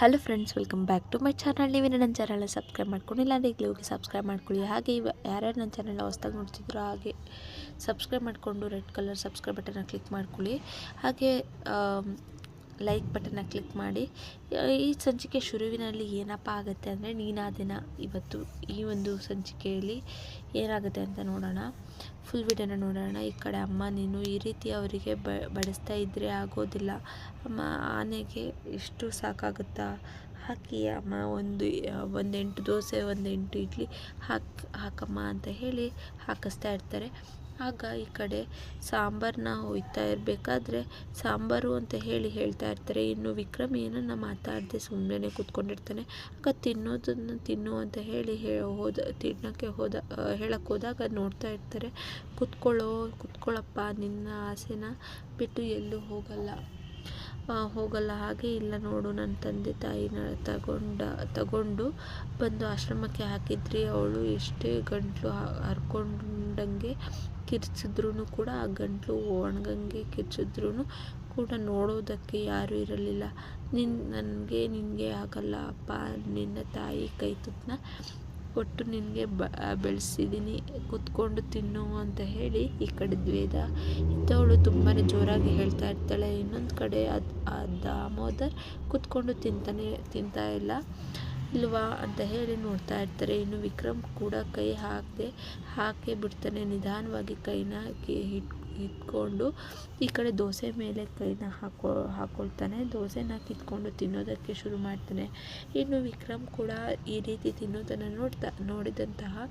Hello friends welcome back to my channel ನೀವೇನು ನನ್ನ ಚಾನಲ್ನ ಸಬ್ಸ್ಕ್ರೈಬ್ ಮಾಡ್ಕೊಂಡಿಲ್ಲ ಅಂದರೆ ಈಗಲೇ ಹೋಗಿ ಸಬ್ಸ್ಕ್ರೈಬ್ ಮಾಡ್ಕೊಳ್ಳಿ. ಹಾಗೆ ಯಾರ್ಯಾರು ನನ್ನ ಚಾನಲ್ನ ಹೊಸ್ದಾಗಿ ನೋಡ್ತಿದ್ರು ಹಾಗೆ ಸಬ್ಸ್ಕ್ರೈಬ್ ಮಾಡಿಕೊಂಡು ರೆಡ್ ಕಲರ್ ಸಬ್ಸ್ಕ್ರೈಬ್ ಬಟನ್ನ ಕ್ಲಿಕ್ ಮಾಡ್ಕೊಳ್ಳಿ. ಹಾಗೆ ಲೈಕ್ ಬಟನ್ನ ಕ್ಲಿಕ್ ಮಾಡಿ. ಈ ಸಂಚಿಕೆ ಶುರುವಿನಲ್ಲಿ ಏನಪ್ಪ ಆಗುತ್ತೆ ಅಂದರೆ ನೀನಾದಿನ ಇವತ್ತು ಈ ಒಂದು ಸಂಚಿಕೆಯಲ್ಲಿ ಏನಾಗುತ್ತೆ ಅಂತ ನೋಡೋಣ. ಫುಲ್ ವಿಡಿಯೋನ ನೋಡೋಣ. ಈ ಕಡೆ ಅಮ್ಮ, ನೀನು ಈ ರೀತಿ ಅವರಿಗೆ ಬ, ಬಡಿಸ್ತಾ ಇದ್ದರೆ ಆಗೋದಿಲ್ಲ. ಅಮ್ಮ, ಆನೆಗೆ ಇಷ್ಟು ಸಾಕಾಗುತ್ತಾ? ಹಾಕಿ ಅಮ್ಮ, ಒಂದು, ಒಂದೆಂಟು ದೋಸೆ, ಒಂದೆಂಟು ಇಡ್ಲಿ ಹಾಕಿ, ಹಾಕಮ್ಮ ಅಂತ ಹೇಳಿ ಹಾಕಿಸ್ತಾ ಇರ್ತಾರೆ. ಆಗ ಈ ಕಡೆ ಸಾಂಬಾರನ್ನ ಹೋಯ್ತಾ ಇರಬೇಕಾದ್ರೆ ಸಾಂಬಾರು ಅಂತ ಹೇಳಿ ಹೇಳ್ತಾ ಇರ್ತಾರೆ. ಇನ್ನು ವಿಕ್ರಮ್ ಏನನ್ನ ಮಾತಾಡದೆ ಸುಮ್ಮನೆ ಕೂತ್ಕೊಂಡಿರ್ತಾನೆ. ಆಗ ತಿನ್ನೋದನ್ನು ತಿನ್ನು ಅಂತ ಹೇಳಿ ಹೋದ, ತಿನ್ನೋಕ್ಕೆ ಹೋದ ಹೇಳಕ್ಕೆ ಹೋದಾಗ ನೋಡ್ತಾ ಇರ್ತಾರೆ, ಕೂತ್ಕೊಳ್ಳೋ, ಕೂತ್ಕೊಳ್ಳಪ್ಪ, ನಿನ್ನ ಆಸೆನ ಬಿಟ್ಟು ಎಲ್ಲೂ ಹೋಗಲ್ಲ. ಹೋಗಲ್ಲ, ಹಾಗೆ ಇಲ್ಲ ನೋಡು ನನ್ನ ತಂದೆ ತಾಯಿನ ತಗೊಂಡ, ತಗೊಂಡು ಬಂದು ಆಶ್ರಮಕ್ಕೆ ಹಾಕಿದ್ರಿ. ಅವಳು ಎಷ್ಟೇ ಗಂಟ್ಲು ಹರ್ಕೊಂಡಂಗೆ ಕಿರ್ಚಿದ್ರೂ ಕೂಡ, ಆ ಗಂಟಲು ಒಣಗಂಗೆ ಕಿರ್ಚಿದ್ರೂ ಕೂಡ ನೋಡೋದಕ್ಕೆ ಯಾರೂ ಇರಲಿಲ್ಲ. ನಿನ್ನ ನನಗೆ ನಿನಗೆ ಆಗಲ್ಲ ಅಪ್ಪ, ನಿನ್ನ ತಾಯಿ ಕೈ ತುತ್ತನ್ನ ಕೊಟ್ಟು ನಿನಗೆ ಬ ಬೆಳೆಸಿದ್ದೀನಿ ಕುತ್ಕೊಂಡು ತಿನ್ನು ಅಂತ ಹೇಳಿ ಈ ಕಡೆ ದ್ವೇದ ಇದ್ದವಳು ತುಂಬಾ ಜೋರಾಗಿ ಹೇಳ್ತಾ ಇರ್ತಾಳೆ. ಇನ್ನೊಂದು ಕಡೆ ಅದು, ಆ ದಾಮೋದರ್ ಕುತ್ಕೊಂಡು ತಿಂತಾನೆ, ತಿಂತಾ ಇಲ್ಲ. ಇಲ್ವಾ ಅಂತ ಹೇಳಿ ನೋಡ್ತಾ ಇರ್ತಾರೆ. ಇನ್ನು ವಿಕ್ರಮ್ ಕೂಡ ಕೈ ಹಾಕದೆ, ಹಾಕೇ ಬಿಡ್ತಾನೆ. ನಿಧಾನವಾಗಿ ಕೈನ ಹಿಟ್ ಇಟ್ಕೊಂಡು ಈ ಕಡೆ ದೋಸೆ ಮೇಲೆ ಕೈನ ಹಾಕೋ, ಹಾಕೊಳ್ತಾನೆ. ದೋಸೆನ ಕಿತ್ಕೊಂಡು ತಿನ್ನೋದಕ್ಕೆ ಶುರು ಮಾಡ್ತಾನೆ. ಇನ್ನು ವಿಕ್ರಮ್ ಕೂಡ ಈ ರೀತಿ ತಿನ್ನೋದನ್ನು ನೋಡ್ತಾ, ನೋಡಿದಂತಹ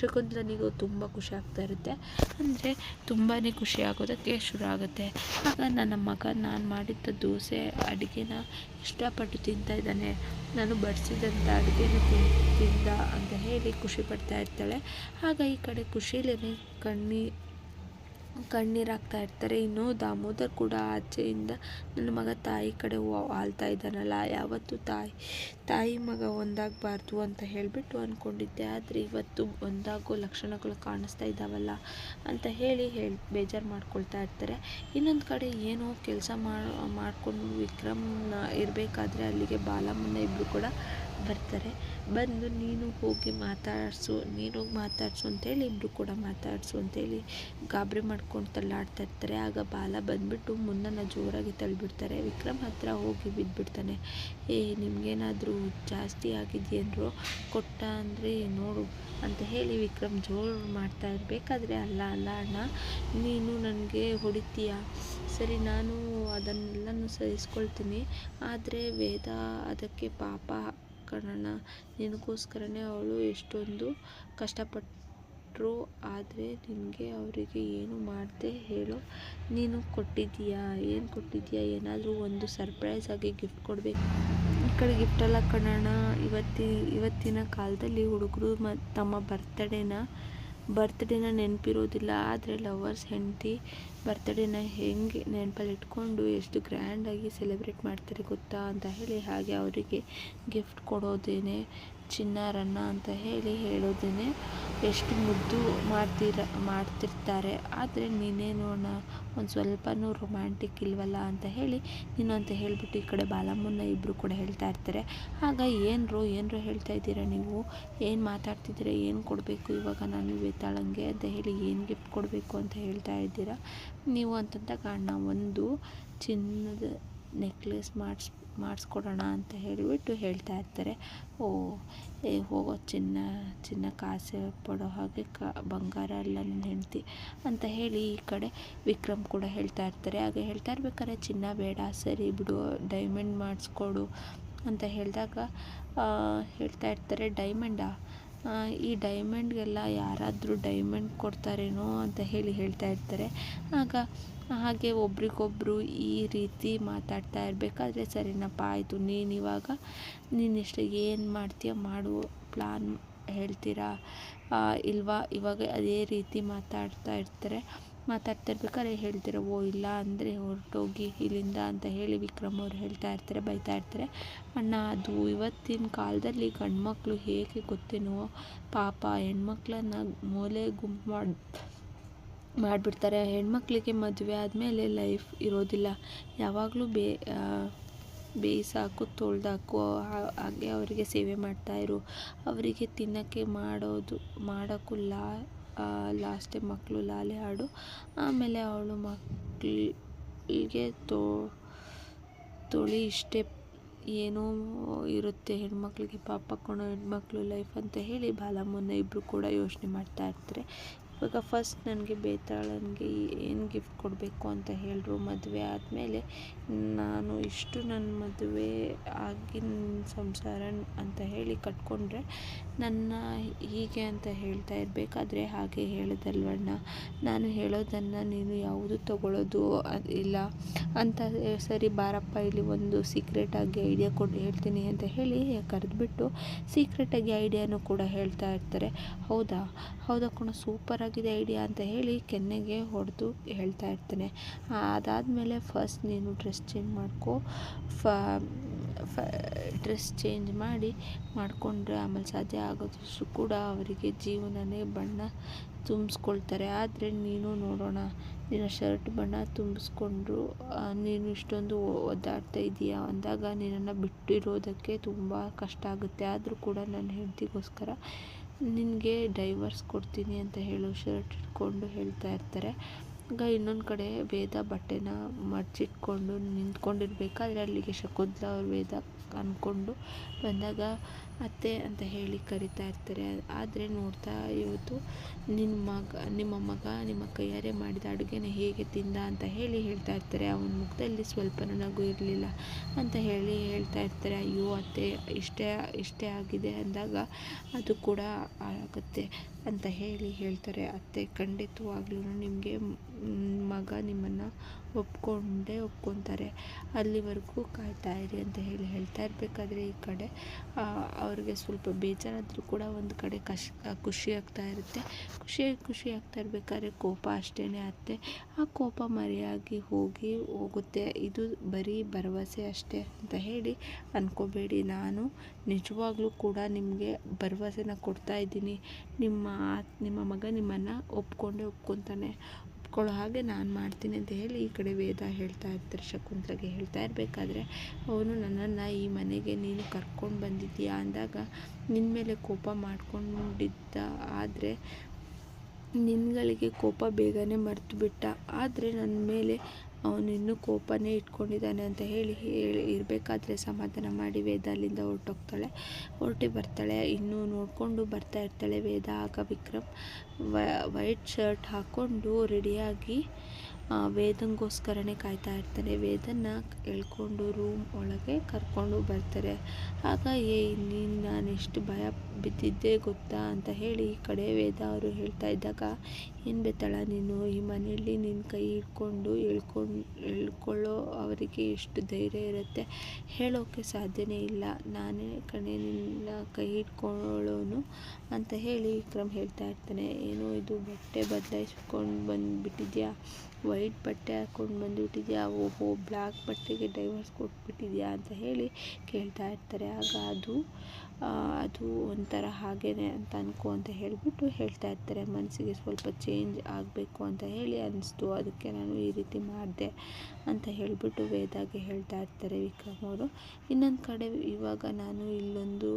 ಶಕುಂತಲನಿಗೂ ತುಂಬ ಖುಷಿ ಆಗ್ತಾ ಇರುತ್ತೆ. ಅಂದರೆ ತುಂಬಾ ಖುಷಿ ಆಗೋದಕ್ಕೆ ಶುರು ಆಗುತ್ತೆ. ಆಗ ನನ್ನ ಮಗ, ನಾನು ಮಾಡಿದ್ದ ದೋಸೆ ಅಡುಗೆನ ಇಷ್ಟಪಟ್ಟು ತಿಂತಾ ಇದ್ದಾನೆ. ನಾನು ಬಡಿಸಿದಂಥ ಅಡುಗೆನ ತಿಂದ ಅಂತ ಹೇಳಿ ಖುಷಿ ಪಡ್ತಾ ಇರ್ತಾಳೆ. ಆಗ ಈ ಕಡೆ ಖುಷಿಲೇ ಕಣ್ಣಿ ಕಣ್ಣೀರಾಗ್ತಾ ಇರ್ತಾರೆ. ಇನ್ನು ದಾಮೋದರ್ ಕೂಡ ಆಚೆಯಿಂದ ನನ್ನ ಮಗ ತಾಯಿ ಕಡೆ ಆಳ್ತಾ ಇದ್ದಾನಲ್ಲ, ಯಾವತ್ತು ತಾಯಿ ತಾಯಿ ಮಗ ಒಂದಾಗಬಾರ್ದು ಅಂತ ಹೇಳಿಬಿಟ್ಟು ಅಂದ್ಕೊಂಡಿದ್ದೆ ಆದರೆ ಇವತ್ತು ಒಂದಾಗೋ ಲಕ್ಷಣಗಳು ಕಾಣಿಸ್ತಾ ಇದ್ದಾವಲ್ಲ ಅಂತ ಹೇಳಿ ಹೇಳಿ ಬೇಜಾರು ಮಾಡ್ಕೊಳ್ತಾ ಇರ್ತಾರೆ. ಇನ್ನೊಂದು ಕಡೆ ಏನೋ ಕೆಲಸ ಮಾಡಿಕೊಂಡು ವಿಕ್ರಮ್ನ ಇರಬೇಕಾದ್ರೆ ಅಲ್ಲಿಗೆ ಬಾಲಮ್ಮನ ಇಬ್ಬರು ಕೂಡ ಬರ್ತಾರೆ. ಬಂದು ನೀನು ಹೋಗಿ ಮಾತಾಡಿಸು, ನೀನು ಹೋಗಿ ಮಾತಾಡಿಸು ಅಂತೇಳಿ ಇಬ್ಬರು ಕೂಡ ಮಾತಾಡಿಸು ಅಂತೇಳಿ ಗಾಬರಿ ಮಾಡ್ಕೊಂಡು ತಳ್ಳಾಡ್ತಾ ಇರ್ತಾರೆ. ಆಗ ಬಾಲ ಬಂದುಬಿಟ್ಟು ಮುನ್ನನ್ನು ಜೋರಾಗಿ ತಳ್ಳಿಬಿಡ್ತಾರೆ ವಿಕ್ರಮ್ ಹತ್ರ ಹೋಗಿ ಬಿದ್ದುಬಿಡ್ತಾನೆ ಏ, ನಿಮಗೇನಾದರೂ ಜಾಸ್ತಿ ಆಗಿದೆಯೇನರು, ಕೊಟ್ಟ ಅಂದರೆ ನೋಡು ಅಂತ ಹೇಳಿ ವಿಕ್ರಮ್ ಜೋರು ಮಾಡ್ತಾ ಇರಬೇಕಾದ್ರೆ ಅಲ್ಲ ಅಲ್ಲ ಅಣ್ಣ, ನೀನು ನನಗೆ ಹೊಡಿತೀಯ? ಸರಿ, ನಾನು ಅದನ್ನೆಲ್ಲನೂ ಸಹಿಸ್ಕೊಳ್ತೀನಿ. ಆದರೆ ವೇದ ಅದಕ್ಕೆ ಪಾಪ ಕಣಣ್ಣ. ನಿನಗೋಸ್ಕರನೇ ಅವಳು ಎಷ್ಟೊಂದು ಕಷ್ಟಪಟ್ಟರು ಆದರೆ ನಿನಗೆ ಅವರಿಗೆ ಏನು ಮಾಡಿದೆ ಹೇಳು. ನೀನು ಕೊಟ್ಟಿದ್ದೀಯಾ? ಏನು ಕೊಟ್ಟಿದ್ದೀಯಾ? ಏನಾದರೂ ಒಂದು ಸರ್ಪ್ರೈಸ್ ಆಗಿ ಗಿಫ್ಟ್ ಕೊಡಬೇಕು. ಈ ಕಡೆ ಗಿಫ್ಟೆಲ್ಲ ಕಣಣ್ಣ. ಇವತ್ತಿ, ಇವತ್ತಿನ ಕಾಲದಲ್ಲಿ ಹುಡುಗರು ಮ, ತಮ್ಮ ಬರ್ತಡೇನ ಬರ್ತ್ಡೇನ ನೆನಪಿರೋದಿಲ್ಲ, ಆದರೆ ಲವರ್ಸ್ ಹೆಂಡತಿ ಬರ್ತ್ಡೇನ ಹೆಂಗೆ ನೆನಪಲ್ಲಿ ಇಟ್ಕೊಂಡು ಎಷ್ಟು ಗ್ರ್ಯಾಂಡಾಗಿ ಸೆಲೆಬ್ರೇಟ್ ಮಾಡ್ತಾರೆ ಗೊತ್ತಾ? ಅಂತ ಹೇಳಿ ಹಾಗೆ ಅವರಿಗೆ ಗಿಫ್ಟ್ ಕೊಡೋದೇನೆ. ಚಿನ್ನಾರನ್ನ ಅಂತ ಹೇಳಿ ಹೇಳೋದೇನೆ ಎಷ್ಟು ಮುದ್ದು ಮಾಡ್ತೀರ, ಮಾಡ್ತಿರ್ತಾರೆ. ಆದರೆ ನೀನೇನು ಒಂದು ಸ್ವಲ್ಪನೂ ರೊಮ್ಯಾಂಟಿಕ್ ಇಲ್ವಲ್ಲ ಅಂತ ಹೇಳಿ ನೀನು ಅಂತ ಹೇಳಿಬಿಟ್ಟು ಈ ಕಡೆ ಬಾಲಮ್ಮನ ಇಬ್ಬರು ಕೂಡ ಹೇಳ್ತಾ ಇರ್ತಾರೆ. ಆಗ ಏನರು ಏನರು ಹೇಳ್ತಾ ಇದ್ದೀರಾ ನೀವು? ಏನು ಮಾತಾಡ್ತಿದ್ದೀರಾ? ಏನು ಕೊಡಬೇಕು ಇವಾಗ ನಾನು ವೇತಾಳಂಗೆ ಅಂತ ಹೇಳಿ ಏನು ಗಿಫ್ಟ್ ಕೊಡಬೇಕು ಅಂತ ಹೇಳ್ತಾ ಇದ್ದೀರಾ? ನೀವು ಅಂತಂದಾಗ ಅಣ್ಣ ಒಂದು ಚಿನ್ನದ ನೆಕ್ಲೆಸ್ ಮಾಡಿಸ್ ಮಾಡಿಸ್ಕೊಡೋಣ ಅಂತ ಹೇಳಿಬಿಟ್ಟು ಹೇಳ್ತಾ ಇರ್ತಾರೆ. ಓ, ಏ, ಹೋಗೋ ಚಿನ್ನ ಚಿನ್ನ ಕಾಸೆ ಪಡೋ ಹಾಗೆ ಕ, ಬಂಗಾರ ಅಲ್ಲ ನನ್ನ ಹೆಂಡ್ತಿ ಅಂತ ಹೇಳಿ ಈ ಕಡೆ ವಿಕ್ರಮ್ ಕೂಡ ಹೇಳ್ತಾ ಇರ್ತಾರೆ. ಆಗ ಹೇಳ್ತಾ ಇರ್ಬೇಕಾದ್ರೆ, ಚಿನ್ನ ಬೇಡ, ಸರಿ ಬಿಡು ಡೈಮಂಡ್ ಮಾಡಿಸ್ಕೊಡು ಅಂತ ಹೇಳಿದಾಗ ಹೇಳ್ತಾ ಇರ್ತಾರೆ ಡೈಮಂಡಾ ಈ ಡೈಮಂಡ್ಗೆಲ್ಲ ಯಾರಾದರೂ ಡೈಮಂಡ್ ಕೊಡ್ತಾರೇನೋ ಅಂತ ಹೇಳಿ ಹೇಳ್ತಾ ಇರ್ತಾರೆ. ಆಗ ಹಾಗೆ ಒಬ್ರಿಗೊಬ್ಬರು ಈ ರೀತಿ ಮಾತಾಡ್ತಾ ಇರಬೇಕಾದ್ರೆ ಸರಿನಪ್ಪ, ಆಯಿತು, ನೀನು ಇವಾಗ ನೀನಿಷ್ಟು ಏನು ಮಾಡ್ತೀಯ ಮಾಡು ಪ್ಲಾನ್ ಹೇಳ್ತೀರಾ? ಇಲ್ವಾ? ಇವಾಗ ಅದೇ ರೀತಿ ಮಾತಾಡ್ತಾ ಇರ್ತಾರೆ. ಮಾತಾಡ್ತಾ ಇರ್ಬೇಕಾದ್ರೆ ಹೇಳ್ತೀರ, ಓ, ಇಲ್ಲ ಅಂದರೆ ಹೊರಟೋಗಿ ಇಲ್ಲಿಂದ ಅಂತ ಹೇಳಿ ವಿಕ್ರಮ್ ಅವ್ರು ಹೇಳ್ತಾ ಇರ್ತಾರೆ, ಬೈತಾ ಇರ್ತಾರೆ. ಅಣ್ಣ, ಅದು ಇವತ್ತಿನ ಕಾಲದಲ್ಲಿ ಗಂಡು ಮಕ್ಕಳು ಹೇಗೆ ಗೊತ್ತೇನೋ? ಪಾಪ ಹೆಣ್ಮಕ್ಳನ್ನ ಮೂಲೆ ಗುಂಪು ಮಾಡಿ ಮಾಡಿಬಿಡ್ತಾರೆ. ಹೆಣ್ಮಕ್ಳಿಗೆ ಮದುವೆ ಆದಮೇಲೆ ಲೈಫ್ ಇರೋದಿಲ್ಲ. ಯಾವಾಗಲೂ ಬೇ ಬೇಯಿಸಾಕು ತೊಳೆದಾಕು ಹಾಗೆ ಅವರಿಗೆ ಸೇವೆ ಮಾಡ್ತಾಯಿರು ಅವರಿಗೆ ತಿನ್ನೋಕ್ಕೆ ಮಾಡೋದು, ಮಾಡೋಕ್ಕೂ ಲಾ ಲಾಸ್ಟೇ ಮಕ್ಕಳು ಲಾಲೆ ಹಾಡು. ಆಮೇಲೆ ಅವಳು ಮಕ್ಕಳಿಗೆ ತೋ, ತೊಳಿ ಇಷ್ಟೇ ಏನೋ ಇರುತ್ತೆ. ಹೆಣ್ಮಕ್ಳಿಗೆ ಪಾಪ ಕೊಡೋ ಹೆಣ್ಮಕ್ಳು ಲೈಫ್ ಅಂತ ಹೇಳಿ ಬಾಲಮ್ಮನ ಇಬ್ಬರು ಕೂಡ ಯೋಚನೆ ಮಾಡ್ತಾ ಇರ್ತಾರೆ. ಇವಾಗ ಫಸ್ಟ್ ನನಗೆ ಬೇತಾಳನಿಗೆ ಏನು ಗಿಫ್ಟ್ ಕೊಡಬೇಕು ಅಂತ ಹೇಳಿದ್ರು ಮದುವೆ ಆದಮೇಲೆ ನಾನು ಇಷ್ಟು ನನ್ನ ಮದುವೆ ಆಗಿನ ಸಂಸಾರ ಅಂತ ಹೇಳಿ ಕಟ್ಕೊಂಡ್ರೆ ನನ್ನ ಹೀಗೆ ಅಂತ ಹೇಳ್ತಾ ಇರಬೇಕಾದ್ರೆ ಹಾಗೆ ಹೇಳೋದಲ್ವಣ್ಣ. ನಾನು ಹೇಳೋದನ್ನು ನೀನು ಯಾವುದು ತಗೊಳ್ಳೋದು ಇಲ್ಲ. ಅಂತ ಸರಿ ಬಾರಪ್ಪ, ಇಲ್ಲಿ ಒಂದು ಸೀಕ್ರೆಟಾಗಿ ಐಡಿಯಾ ಕೊಟ್ಟು ಹೇಳ್ತೀನಿ ಅಂತ ಹೇಳಿ ಕರೆದ್ಬಿಟ್ಟು ಸೀಕ್ರೆಟಾಗಿ ಐಡಿಯಾನು ಕೂಡ ಹೇಳ್ತಾ ಇರ್ತಾರೆ. ಹೌದಾ? ಹೌದಾ ಕಣ ಸೂಪರಾಗಿದೆ ಐಡಿಯಾ ಅಂತ ಹೇಳಿ ಕೆನ್ನೆಗೆ ಹೊಡೆದು ಹೇಳ್ತಾ ಇರ್ತಾನೆ. ಅದಾದಮೇಲೆ ಫಸ್ಟ್ ನೀನು ಡ್ರೆಸ್ ಚೇಂಜ್ ಮಾಡ್ಕೊ. ಫ ಫ ಡ್ರೆಸ್ ಚೇಂಜ್ ಮಾಡಿ ಮಾಡಿಕೊಂಡ್ರೆ ಆಮೇಲೆ ಸಾಧ್ಯ ಆಗೋದಷ್ಟು ಕೂಡ ಅವರಿಗೆ ಜೀವನನೇ ಬಣ್ಣ ತುಂಬಿಸ್ಕೊಳ್ತಾರೆ. ಆದರೆ ನೀನು ನೋಡೋಣ, ನಿನ್ನ ಶರ್ಟ್ ಬಣ್ಣ ತುಂಬಿಸ್ಕೊಂಡ್ರು ನೀನು ಇಷ್ಟೊಂದು ಒದ್ದಾಡ್ತಾ ಇದೆಯಾ ಅಂದಾಗ ನಿನ್ನನ್ನು ಬಿಟ್ಟಿರೋದಕ್ಕೆ ತುಂಬ ಕಷ್ಟ ಆಗುತ್ತೆ. ಆದರೂ ಕೂಡ ನನ್ನ ಹೆಂಡತಿಗೋಸ್ಕರ ನಿನಗೆ ಡೈವರ್ಸ್ ಕೊಡ್ತೀನಿ ಅಂತ ಹೇಳೋ ಶರ್ಟ್ ಇಟ್ಕೊಂಡು ಹೇಳ್ತಾ ಇರ್ತಾರೆ. ಈಗ ಇನ್ನೊಂದು ಕಡೆ ವೇದ ಬಟ್ಟೆನ ಮಡ್ಚಿಟ್ಕೊಂಡು ನಿಂತ್ಕೊಂಡಿರ್ಬೇಕಾದ್ರೆ ಅಲ್ಲಿಗೆ ಶಕುಂತಲಾ ಅವ್ರ ವೇದ ಅಂದ್ಕೊಂಡು ಬಂದಾಗ ಅತ್ತೆ ಅಂತ ಹೇಳಿ ಕರಿತಾ ಇರ್ತಾರೆ. ಆದರೆ ನೋಡ್ತಾ ಇವತ್ತು ನಿನ್ನ ಮಗ, ನಿಮ್ಮ ಮಗ ನಿಮ್ಮ ಕೈಯಾರೆ ಮಾಡಿದ ಅಡುಗೆನ ಹೇಗೆ ತಿಂದ ಅಂತ ಹೇಳಿ ಹೇಳ್ತಾ ಇರ್ತಾರೆ. ಅವನ ಮುಖದಲ್ಲಿ ಸ್ವಲ್ಪನೂ ನಗು ಇರಲಿಲ್ಲ ಅಂತ ಹೇಳಿ ಹೇಳ್ತಾ ಇರ್ತಾರೆ. ಅಯ್ಯೋ ಅತ್ತೆ, ಇಷ್ಟೇ ಇಷ್ಟೇ ಆಗಿದೆ ಅಂದಾಗ ಅದು ಕೂಡ ಆಗುತ್ತೆ ಅಂತ ಹೇಳಿ ಹೇಳ್ತಾರೆ. ಅತ್ತೆ ಖಂಡಿತವಾಗ್ಲೂ ನಿಮಗೆ ಮಗ ನಿಮ್ಮನ್ನು ಒಪ್ಕೊಂಡೇ ಒಪ್ಕೊತಾರೆ. ಅಲ್ಲಿವರೆಗೂ ಕಾಯ್ತಾ ಇರಿ ಅಂತ ಹೇಳಿ ಹೇಳ್ತಾ ಇರಬೇಕಾದ್ರೆ ಈ ಕಡೆ ಅವ್ರಿಗೆ ಸ್ವಲ್ಪ ಬೇಜಾರಾದರೂ ಕೂಡ ಒಂದು ಕಡೆ ಕಶ್ ಖುಷಿ ಆಗ್ತಾ ಇರುತ್ತೆ. ಖುಷಿ ಖುಷಿ ಆಗ್ತಾ ಇರಬೇಕಾದ್ರೆ ಕೋಪ ಅಷ್ಟೇ ಅತ್ತೆ ಆ ಕೋಪ ಮರೆಯಾಗಿ ಹೋಗಿ ಹೋಗುತ್ತೆ. ಇದು ಬರೀ ಭರವಸೆ ಅಷ್ಟೇ ಅಂತ ಹೇಳಿ ಅಂದ್ಕೋಬೇಡಿ ನಾನು ನಿಜವಾಗ್ಲೂ ಕೂಡ ನಿಮಗೆ ಭರವಸೆನ ಕೊಡ್ತಾ ಇದ್ದೀನಿ. ನಿಮ್ಮ ನಿಮ್ಮ ಮಗ ನಿಮ್ಮನ್ನು ಒಪ್ಕೊಂಡೇ, ಒಪ್ಕೊತಾನೆ. ಒಪ್ಕೊಳ್ಳೋ ಹಾಗೆ ನಾನು ಮಾಡ್ತೀನಿ ಅಂತ ಹೇಳಿ ಈ ಕಡೆ ವೇದ ಹೇಳ್ತಾ ಇರ್ತಾರೆ, ಶಕುಂತಲೆಗೆ ಹೇಳ್ತಾ ಇರಬೇಕಾದ್ರೆ ಅವನು ನನ್ನನ್ನು ಈ ಮನೆಗೆ ನೀನು ಕರ್ಕೊಂಡು ಬಂದಿದ್ದೀಯಾ ಅಂದಾಗ ನಿನ್ನ ಮೇಲೆ ಕೋಪ ಮಾಡ್ಕೊಂಡಿದ್ದ ಆದರೆ ನಿನ್ಗಳಿಗೆ ಕೋಪ ಬೇಗನೆ ಮರೆತು ಬಿಟ್ಟ. ಆದರೆ ನನ್ನ ಮೇಲೆ ಅವನು ಇನ್ನೂ ಕೋಪನೇ ಇಟ್ಕೊಂಡಿದ್ದಾನೆ ಅಂತ ಹೇಳಿ ಹೇಳಿ ಇರಬೇಕಾದ್ರೆ ಸಮಾಧಾನ ಮಾಡಿ ವೇದ ಅಲ್ಲಿಂದ ಹೊರಟೋಗ್ತಾಳೆ. ಹೊರಟಿ ಬರ್ತಾಳೆ. ಇನ್ನೂ ನೋಡಿಕೊಂಡು ಬರ್ತಾ ಇರ್ತಾಳೆ ವೇದ. ಆಗ ವಿಕ್ರಮ್ ವೈಟ್ ಶರ್ಟ್ ಹಾಕ್ಕೊಂಡು ರೆಡಿಯಾಗಿ ವೇದಂಗೋಸ್ಕರನೇ ಕಾಯ್ತಾ ಇರ್ತಾರೆ. ವೇದನ್ನ ಎಳ್ಕೊಂಡು ರೂಮ್ ಒಳಗೆ ಕರ್ಕೊಂಡು ಬರ್ತಾರೆ. ಆಗ ಏ ನೀನು ನಾನು ಎಷ್ಟು ಭಯ ಬಿದ್ದಿದ್ದೆ ಗೊತ್ತಾ ಅಂತ ಹೇಳಿ ಈ ಕಡೆ ವೇದ ಅವರು ಹೇಳ್ತಾ ಇದ್ದಾಗ, ಏನು ಬೇತಾಳ ನೀನು? ಈ ಮನೆಯಲ್ಲಿ ನಿನ್ನ ಕೈ ಹಿಡ್ಕೊಂಡು ಎಳ್ಕೊಂಡು ಎಳ್ಕೊಳ್ಳೋ ಅವರಿಗೆ ಎಷ್ಟು ಧೈರ್ಯ ಇರುತ್ತೆ? ಹೇಳೋಕ್ಕೆ ಸಾಧ್ಯನೇ ಇಲ್ಲ. ನಾನೇ ಕಣೆ ನಿನ್ನ ಕೈ ಹಿಡ್ಕೊಳ್ಳೋನು ಅಂತ ಹೇಳಿ ವಿಕ್ರಮ್ ಹೇಳ್ತಾ ಇರ್ತಾನೆ. ಏನೋ ಇದು ಬಟ್ಟೆ ಬದಲಾಯಿಸ್ಕೊಂಡು ಬಂದುಬಿಟ್ಟಿದ್ಯಾ? ವೈಟ್ ಬಟ್ಟೆ ಹಾಕ್ಕೊಂಡು ಬಂದುಬಿಟ್ಟಿದ್ಯಾ? ಓಹೋ, ಬ್ಲ್ಯಾಕ್ ಬಟ್ಟೆಗೆ ಡೈವರ್ಸ್ ಕೊಟ್ಬಿಟ್ಟಿದ್ಯಾ ಅಂತ ಹೇಳಿ ಕೇಳ್ತಾ ಇರ್ತಾರೆ. ಆಗ ಅದು ಅದು ಒಂಥರ ಹಾಗೇನೆ ಅಂತ ಅನ್ಕೋ ಅಂತ ಹೇಳಿಬಿಟ್ಟು ಹೇಳ್ತಾ ಇರ್ತಾರೆ. ಮನಸ್ಸಿಗೆ ಸ್ವಲ್ಪ ಚೇಂಜ್ ಆಗಬೇಕು ಅಂತ ಹೇಳಿ ಅನ್ನಿಸ್ತು ಅದಕ್ಕೆ ನಾನು ಈ ರೀತಿ ಮಾಡಿದೆ ಅಂತ ಹೇಳಿಬಿಟ್ಟು ವೇದಾಗೆ ಹೇಳ್ತಾ ಇರ್ತಾರೆ ವಿಕ್ರಮ್ ಅವರು. ಇನ್ನೊಂದು ಕಡೆ ಇವಾಗ ನಾನು ಇಲ್ಲೊಂದು,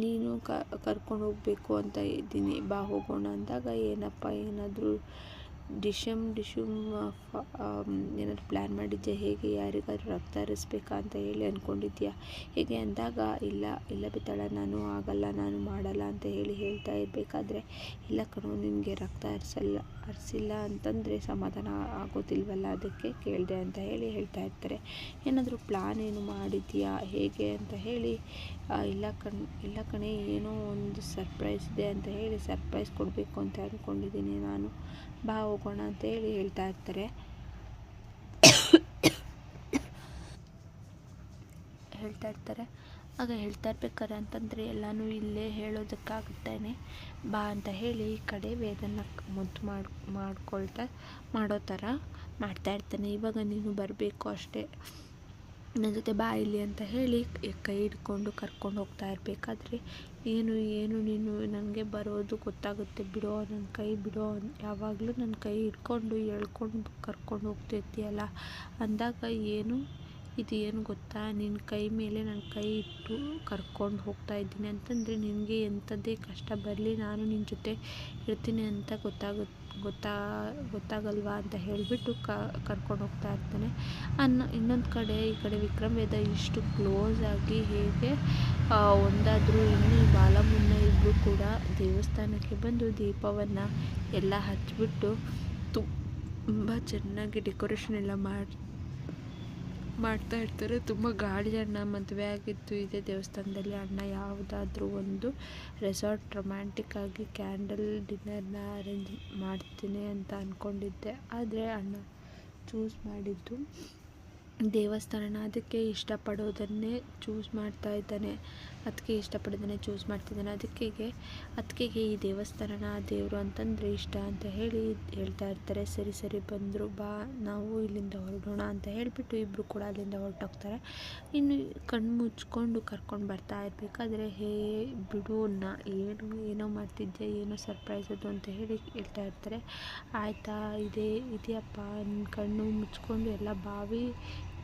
ನೀನು ಕರ್ಕೊಂಡು ಹೋಗಬೇಕು ಅಂತ ಇದ್ದೀನಿ. ಬಾ, ಹೋಗೋಣ ಅಂದಾಗ ಏನಪ್ಪ, ಏನಾದರೂ ಡಿಶಮ್ ಡಿಶುಮ್ ಏನಾದ್ರು ಪ್ಲ್ಯಾನ್ ಮಾಡಿದ್ಯಾ? ಹೇಗೆ ಯಾರಿಗಾದ್ರೂ ರಕ್ತ ಹರಿಸ್ಬೇಕಾ ಅಂತ ಹೇಳಿ ಅಂದ್ಕೊಂಡಿದ್ಯಾ ಹೇಗೆ ಅಂದಾಗ, ಇಲ್ಲ ಇಲ್ಲ ಬಿತ್ತಾಳ ನಾನು ಆಗಲ್ಲ, ನಾನು ಮಾಡಲ್ಲ ಅಂತ ಹೇಳಿ ಹೇಳ್ತಾ ಇರಬೇಕಾದ್ರೆ, ಇಲ್ಲ ಕಣೋ, ನಿನಗೆ ರಕ್ತ ಹರಿಸಲ್ಲ ಹರಿಸಿಲ್ಲ ಅಂತಂದರೆ ಸಮಾಧಾನ ಆಗೋದಿಲ್ವಲ್ಲ? ಅದಕ್ಕೆ ಕೇಳಿದೆ ಅಂತ ಹೇಳಿ ಹೇಳ್ತಾ ಇರ್ತಾರೆ. ಏನಾದರೂ ಪ್ಲಾನ್ ಏನು ಮಾಡಿದ್ಯಾ? ಹೇಗೆ ಅಂತ ಹೇಳಿ ಇಲ್ಲ ಕಣ್, ಇಲ್ಲ ಕಣೆ, ಏನೋ ಒಂದು ಸರ್ಪ್ರೈಸ್ ಇದೆ ಅಂತ ಹೇಳಿ ಸರ್ಪ್ರೈಸ್ ಕೊಡಬೇಕು ಅಂತ ಅಂದ್ಕೊಂಡಿದ್ದೀನಿ ನಾನು. ಬಾ, ಹೋಗೋಣ ಅಂತ ಹೇಳಿ ಹೇಳ್ತಾ ಇರ್ತಾರೆ. ಹೇಳ್ತಾ ಇರ್ತಾರೆ. ಆಗ ಹೇಳ್ತಾ ಇರ್ಬೇಕಾರೆ ಅಂತಂದರೆ ಎಲ್ಲನೂ ಇಲ್ಲೇ ಹೇಳೋದಕ್ಕಾಗುತ್ತೇನೆ. ಬಾ ಅಂತ ಹೇಳಿ ಈ ಕಡೆ ವೇದನ ಮುದ್ದು ಮಾಡಿ, ಮಾಡ್ಕೊಳ್ತಾ, ಮಾಡೋ ಥರ ಮಾಡ್ತಾ ಇರ್ತಾನೆ. ಇವಾಗ ನೀನು ಬರಬೇಕು ಅಷ್ಟೇ. ನನ್ನ ಜೊತೆ ಬಾ ಇಲ್ಲಿ ಅಂತ ಹೇಳಿ ಕೈ ಹಿಡ್ಕೊಂಡು ಕರ್ಕೊಂಡು ಹೋಗ್ತಾ ಇರಬೇಕಾದ್ರೆ ಏನು ಏನು ನೀನು ನನಗೆ ಬರೋದು ಗೊತ್ತಾಗುತ್ತೆ. ಬಿಡೋ ನನ್ನ ಕೈ, ಬಿಡೋ ಯಾವಾಗಲೂ ನನ್ನ ಕೈ ಹಿಡ್ಕೊಂಡು ಎಳ್ಕೊಂಡು ಕರ್ಕೊಂಡು ಹೋಗ್ತಿರ್ತೀಯಲ್ಲ. ಅಂದಾಗ ಏನು ಇದು ಏನು ಗೊತ್ತಾ? ನಿನ್ನ ಕೈ ಮೇಲೆ ನನ್ನ ಕೈ ಇಟ್ಟು ಕರ್ಕೊಂಡು ಹೋಗ್ತಾ ಇದ್ದೀನಿ. ಅಂತಂದರೆ ನಿನಗೆ ಎಂಥದ್ದೇ ಕಷ್ಟ ಬರಲಿ, ನಾನು ನಿನ್ನ ಜೊತೆ ಇರ್ತೀನಿ ಅಂತ ಗೊತ್ತಾಗ ಗೊತ್ತಾ, ಗೊತ್ತಾಗಲ್ವಾ ಅಂತ ಹೇಳಿಬಿಟ್ಟು ಕರ್ಕೊಂಡು ಹೋಗ್ತಾ ಇರ್ತಾನೆ. ಅನ್ನ, ಇನ್ನೊಂದು ಕಡೆ ಈ ಕಡೆ ವಿಕ್ರಮ್ ವೇದ ಇಷ್ಟು ಕ್ಲೋಸ್ ಆಗಿ ಹೇಗೆ ಒಂದಾದರೂ ಇನ್ನು ಬಾಲಮುನ್ನ ಇಬ್ಬರು ಕೂಡ ದೇವಸ್ಥಾನಕ್ಕೆ ಬಂದು ದೀಪವನ್ನು ಎಲ್ಲ ಹಚ್ಚಿಬಿಟ್ಟು ತುಂಬ ಚೆನ್ನಾಗಿ ಡೆಕೋರೇಷನ್ ಎಲ್ಲ ಮಾಡಿ ಮಾಡ್ತಾ ಇರ್ತಾರೆ. ತುಂಬ ಗಾಳಿ ಅಣ್ಣ ಮದುವೆ ಆಗಿದ್ದು ಇದೆ ದೇವಸ್ಥಾನದಲ್ಲಿ ಅಣ್ಣ ಯಾವುದಾದ್ರೂ ಒಂದು ರೆಸಾರ್ಟ್ ರೊಮ್ಯಾಂಟಿಕ್ ಆಗಿ ಕ್ಯಾಂಡಲ್ ಡಿನ್ನರ್ನ ಅರೇಂಜ್ ಮಾಡ್ತೀನಿ ಅಂತ ಅಂದ್ಕೊಂಡಿದ್ದೆ ಆದರೆ ಅಣ್ಣ ಚೂಸ್ ಮಾಡಿದ್ದು ದೇವಸ್ಥಾನನ ಅದಕ್ಕೆ ಇಷ್ಟಪಡೋದನ್ನೇ ಚೂಸ್ ಮಾಡ್ತಾ ಇದ್ದಾನೆ. ಅದಕ್ಕೆ ಇಷ್ಟಪಡೋದನ್ನೇ ಚೂಸ್ ಮಾಡ್ತಿದ್ದಾನೆ. ಅದಕ್ಕೆ ಅದಕ್ಕೆ ಈ ದೇವಸ್ಥಾನನ ದೇವರು ಅಂತಂದರೆ ಇಷ್ಟ ಅಂತ ಹೇಳಿ ಹೇಳ್ತಾ ಇರ್ತಾರೆ. ಸರಿ ಸರಿ, ಬಂದರು, ಬಾ, ನಾವು ಇಲ್ಲಿಂದ ಹೊರಡೋಣ ಅಂತ ಹೇಳಿಬಿಟ್ಟು ಇಬ್ಬರು ಕೂಡ ಅಲ್ಲಿಂದ ಹೊರಟೋಗ್ತಾರೆ. ಇನ್ನು ಕಣ್ಣು ಮುಚ್ಕೊಂಡು ಕರ್ಕೊಂಡು ಬರ್ತಾ ಇರಬೇಕಾದ್ರೆ, ಹೇ, ಬಿಡು ನಾ ಏನು, ಏನೋ ಮಾಡ್ತಿದ್ದೆ ಏನೋ ಸರ್ಪ್ರೈಸ್ ಅದು ಅಂತ ಹೇಳಿ ಹೇಳ್ತಾ ಇರ್ತಾರೆ. ಆಯಿತಾ, ಇದೇ, ಇದೆಯಪ್ಪ ಕಣ್ಣು ಮುಚ್ಕೊಂಡು ಎಲ್ಲ ಬಾವಿ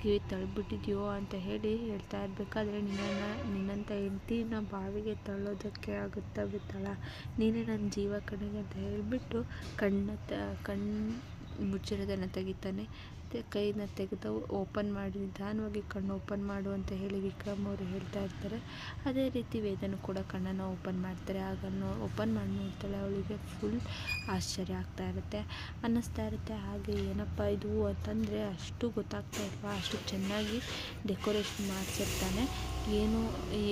ಕಿವಿ ತಳ್ಳಿಬಿಟ್ಟಿದ್ಯೋ ಅಂತ ಹೇಳಿ ಹೇಳ್ತಾ ಇರಬೇಕಾದ್ರೆ ನಿನ್ನನ್ನು ನಿನ್ನಂಥ ಹೆಂಡ್ತಿನ ಬಾವಿಗೆ ತಳ್ಳೋದಕ್ಕೆ ಆಗುತ್ತಾ ಬಿತ್ತಳ ನೀನೇ ನನ್ನ ಜೀವ ಕಣಿಗೆ ಅಂತ ಹೇಳಿಬಿಟ್ಟು ಕಣ್ಣ ತ ಕಣ್ಣು ಮುಚ್ಚಿರೋದನ್ನು ತೆಗಿತಾನೆ. ಕೈನ ತೆಗೆದು ಓಪನ್ ಮಾಡಿ, ನಿಧಾನವಾಗಿ ಕಣ್ಣು ಓಪನ್ ಮಾಡು ಅಂತ ಹೇಳಿ ವಿಕ್ರಮ್ ಅವರು ಹೇಳ್ತಾ ಇರ್ತಾರೆ. ಅದೇ ರೀತಿ ವೇದನು ಕೂಡ ಕಣ್ಣನ್ನು ಓಪನ್ ಮಾಡ್ತಾರೆ. ಆಗ ಓಪನ್ ಮಾಡಿ ನೋಡ್ತಾಳೆ, ಅವಳಿಗೆ ಫುಲ್ ಆಶ್ಚರ್ಯ ಆಗ್ತಾ ಇರುತ್ತೆ. ಅನ್ನಿಸ್ತಾ ಇರುತ್ತೆ, ಹಾಗೆ ಏನಪ್ಪ ಇದು ಅಂತಂದರೆ ಅಷ್ಟು ಗೊತ್ತಾಗ್ತಾ ಇಲ್ವಾ? ಅಷ್ಟು ಚೆನ್ನಾಗಿ ಡೆಕೋರೇಷನ್ ಮಾಡಿಸಿರ್ತಾನೆ. ಏನು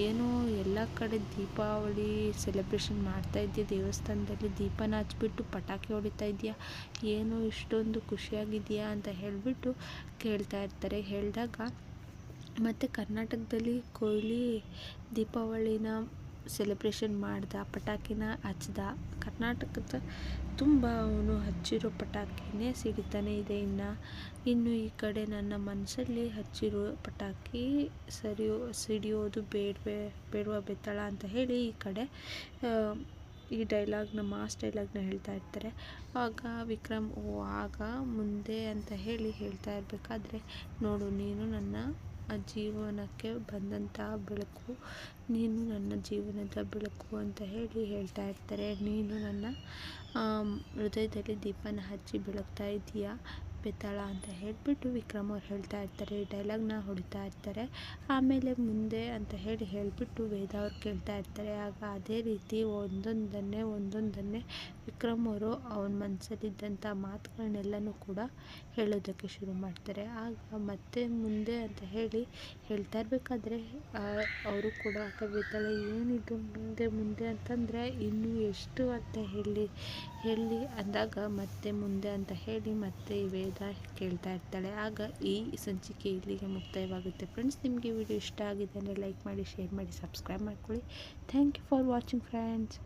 ಏನು ಎಲ್ಲ ಕಡೆ ದೀಪಾವಳಿ ಸೆಲೆಬ್ರೇಷನ್ ಮಾಡ್ತಾ ಇದೆಯಾ ದೇವಸ್ಥಾನದಲ್ಲಿ ದೀಪನ ಹಚ್ಬಿಟ್ಟು ಪಟಾಕಿ ಹೊಡಿತಾ ಇದೆಯಾ ಏನು ಇಷ್ಟೊಂದು ಖುಷಿಯಾಗಿದೆಯಾ ಅಂತ ಹೇಳಿಬಿಟ್ಟು ಕೇಳ್ತಾ ಇರ್ತಾರೆ. ಹೇಳಿದಾಗ ಮತ್ತು ಕರ್ನಾಟಕದಲ್ಲಿ ಕೊಹ್ಲಿ ದೀಪಾವಳಿನ ಸೆಲೆಬ್ರೇಷನ್ ಮಾಡ್ದ, ಪಟಾಕಿನ ಹಚ್ದ. ಕರ್ನಾಟಕದ ತುಂಬ ಅವನು ಹಚ್ಚಿರೋ ಪಟಾಕಿನೇ ಸಿಡಿತಾನೆ ಇದೆ ಇನ್ನು. ಇನ್ನು ಈ ಕಡೆ ನನ್ನ ಮನಸ್ಸಲ್ಲಿ ಹಚ್ಚಿರೋ ಪಟಾಕಿ ಸರಿಯೋ, ಸಿಡಿಯೋದು ಬೇಡವೇ ಬೇಡುವ ಬೆತ್ತಳ ಅಂತ ಹೇಳಿ ಈ ಕಡೆ ಈ ಡೈಲಾಗ್ನ ಮಾಸ್ ಡೈಲಾಗ್ನ ಹೇಳ್ತಾ ಇರ್ತಾರೆ. ಆಗ ವಿಕ್ರಮ್, ಓ, ಆಗ ಮುಂದೆ ಅಂತ ಹೇಳಿ ಹೇಳ್ತಾ ಇರಬೇಕಾದ್ರೆ, ನೋಡು, ನೀನು ನನ್ನ ಜೀವನಕ್ಕೆ ಬಂದಂತಹ ಬೆಳಕು, ನೀನು ನನ್ನ ಜೀವನದ ಬೆಳಕು ಅಂತ ಹೇಳಿ ಹೇಳ್ತಾ ಇರ್ತಾರೆ. ನೀನು ನನ್ನ ಹೃದಯದಲ್ಲಿ ದೀಪನ ಹಚ್ಚಿ ಬೆಳಗ್ತಾ ಇದೀಯಾ? ಬೆತ್ತಾಳ ಅಂತ ಹೇಳಿಬಿಟ್ಟು ವಿಕ್ರಮ್ ಅವ್ರು ಹೇಳ್ತಾ ಇರ್ತಾರೆ ಈ ಡೈಲಾಗ್ನ ಹೊಡಿತಾ ಇರ್ತಾರೆ. ಆಮೇಲೆ ಮುಂದೆ ಅಂತ ಹೇಳಿ ಹೇಳಿಬಿಟ್ಟು ವೇದ ಅವ್ರು ಕೇಳ್ತಾ ಇರ್ತಾರೆ, ಆಗ ಅದೇ ರೀತಿ ಒಂದೊಂದನ್ನೇ ಒಂದೊಂದನ್ನೇ ವಿಕ್ರಮ್ ಅವರು ಅವನ ಮನಸ್ಸಲ್ಲಿದ್ದಂಥ ಮಾತುಗಳನ್ನೆಲ್ಲನೂ ಕೂಡ ಹೇಳೋದಕ್ಕೆ ಶುರು ಮಾಡ್ತಾರೆ. ಆಗ ಮತ್ತೆ ಮುಂದೆ ಅಂತ ಹೇಳಿ ಹೇಳ್ತಾ ಇರಬೇಕಾದ್ರೆ ಅವರು ಕೂಡ ಕವಿತಳೆ ಏನಿದು ಮುಂದೆ ಮುಂದೆ ಅಂತಂದರೆ ಇನ್ನೂ ಎಷ್ಟು ಅಂತ ಹೇಳಿ ಹೇಳಿ ಅಂದಾಗ ಮತ್ತೆ ಮುಂದೆ ಅಂತ ಹೇಳಿ ಮತ್ತೆ ವೇದ ಕೇಳ್ತಾ ಇರ್ತಾಳೆ. ಆಗ ಈ ಸಂಚಿಕೆ ಇಲ್ಲಿಗೆ ಮುಕ್ತಾಯವಾಗುತ್ತೆ. ಫ್ರೆಂಡ್ಸ್ ನಿಮಗೆ ವಿಡಿಯೋ ಇಷ್ಟ ಆಗಿದೆ ಅಂದರೆ ಲೈಕ್ ಮಾಡಿ ಶೇರ್ ಮಾಡಿ ಸಬ್ಸ್ಕ್ರೈಬ್ ಮಾಡ್ಕೊಳ್ಳಿ. Thank you for watching friends